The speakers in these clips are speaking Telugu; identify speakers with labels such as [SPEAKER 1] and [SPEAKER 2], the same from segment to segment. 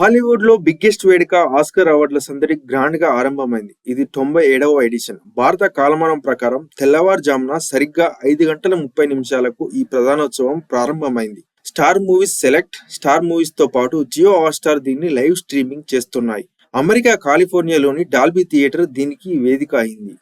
[SPEAKER 1] హాలీవుడ్లో బిగ్గెస్ట్ వేడుక ఆస్కర్ అవార్డుల సందడి గ్రాండ్గా ఆరంభమైంది. ఇది తొంభై ఏడవ ఎడిషన్ భారత కాలమానం ప్రకారం తెల్లవారుజామున సరిగ్గా ఐదు గంటల ముప్పై నిమిషాలకు ఈ ప్రధానోత్సవం ప్రారంభమైంది. స్టార్ మూవీస్ సెలెక్ట్ స్టార్ మూవీస్తో పాటు జియో హాట్స్టార్ దీన్ని లైవ్ స్ట్రీమింగ్ చేస్తున్నాయి. అమెరికా కాలిఫోర్నియాలోని డాల్బీ థియేటర్ దీనికి వేదిక అయింది.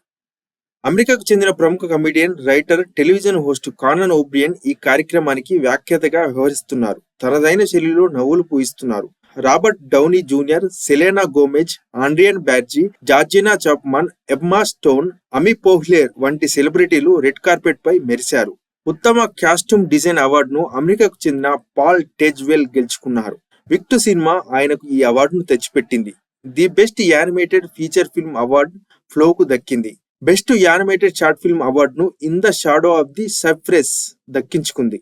[SPEAKER 1] అమెరికాకు చెందిన ప్రముఖ comedian writer television host Conan O'Brien ఈ కార్యక్రమానికి వ్యాఖ్యాతగా వ్యవహరిస్తున్నారు. తనదైన శైలిలో నవ్వులు పూయిస్తున్నారు. Robert Downey Junior Selena Gomez Adrien Brody Georgina Chapman Emma Stone Amy Poehler వంటి సెలబ్రిటీలు రెడ్ కార్పెట్ పై మెరిశారు. ఉత్తమ కాస్ట్యూమ్ డిజైన్ అవార్డును అమెరికాకు చెందిన పాల్ టెజ్వెల్ గెలుచుకున్నారు. విక్టు సినిమా ఆయనకు ఈ అవార్డును తెచ్చిపెట్టింది. The best animated feature film award ఫ్లోకు దక్కింది. బెస్ట్ యానిమేటెడ్ షార్ట్ ఫిల్మ్ అవార్డును in the shadow of the cypress దక్కించుకుంది.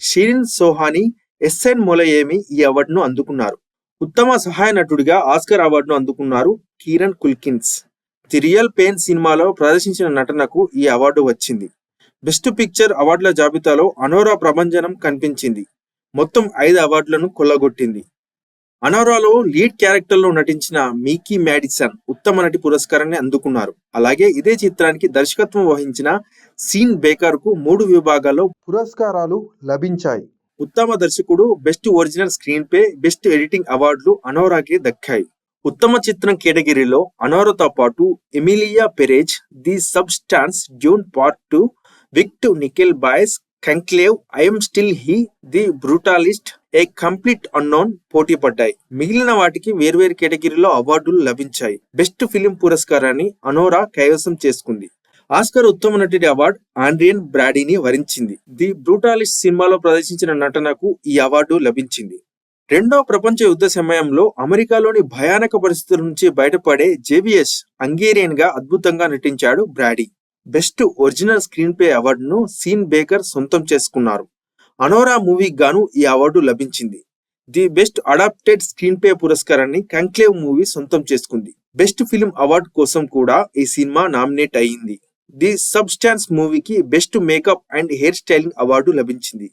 [SPEAKER 1] షిరిన్ సోహాని ఎస్ఎన్ మొలయేమి ఈ అవార్డును అందుకున్నారు. ఉత్తమ సహాయ నటుడిగా ఆస్కర్ అవార్డును అందుకున్నారు Kieran Culkins. The real pain సినిమాలో ప్రదర్శించిన నటనకు ఈ అవార్డు వచ్చింది. బెస్ట్ పిక్చర్ అవార్డుల జాబితాలో అనోరా ప్రభంజనం కనిపించింది. మొత్తం ఐదు అవార్డులను కొల్లగొట్టింది. అనోరాలో లీడ్ క్యారెక్టర్లో నటించిన మీకీ మ్యాడిసన్ ఉత్తమ నటి పురస్కారాన్ని అందుకున్నారు. అలాగే ఇదే చిత్రానికి దర్శకత్వం వహించిన సీన్ బేకర్కు మూడు విభాగాల్లో పురస్కారాలు లభించాయి. ఉత్తమ దర్శకుడు best original screenplay best editing అవార్డులు అనోరాకి దక్కాయి. ఉత్తమ చిత్రం కేటగిరీలో అనోరాతో పాటు Emilia Perez the substance Dune part two wicked nickel boys conclave I'm still here the brutalist a complete unknown పోటీ పడ్డాయి. మిగిలిన వాటికి వేర్వేరు కేటగిరీలో అవార్డులు లభించాయి. బెస్ట్ ఫిలిం పురస్కారాన్ని అనోరా కైవసం చేసుకుంది. ఆస్కర్ ఉత్తమ నటుడి అవార్డు ఆండ్రియన్ బ్రాడీని వరించింది. ది బ్రూటాలిస్ట్ సినిమాలో ప్రదర్శించిన నటనకు ఈ అవార్డు లభించింది. రెండవ ప్రపంచ యుద్ధ సమయంలో అమెరికాలోని భయానక పరిస్థితుల నుంచి బయటపడే జేవిఎస్ హంగేరియన్గా అద్భుతంగా నటించాడు Brody. Best original screenplay అవార్డును సీన్ బేకర్ సొంతం చేసుకున్నారు. అనోరా మూవీకి గాను ఈ అవార్డు లభించింది. The best adapted screenplay పురస్కారాన్ని కంక్లేవ్ మూవీ సొంతం చేసుకుంది. బెస్ట్ ఫిల్మ్ అవార్డు కోసం కూడా ఈ సినిమా నామినేట్ అయ్యింది ది సబ్స్టాన్స్ మూవీకి best makeup and hair styling award లభించింది.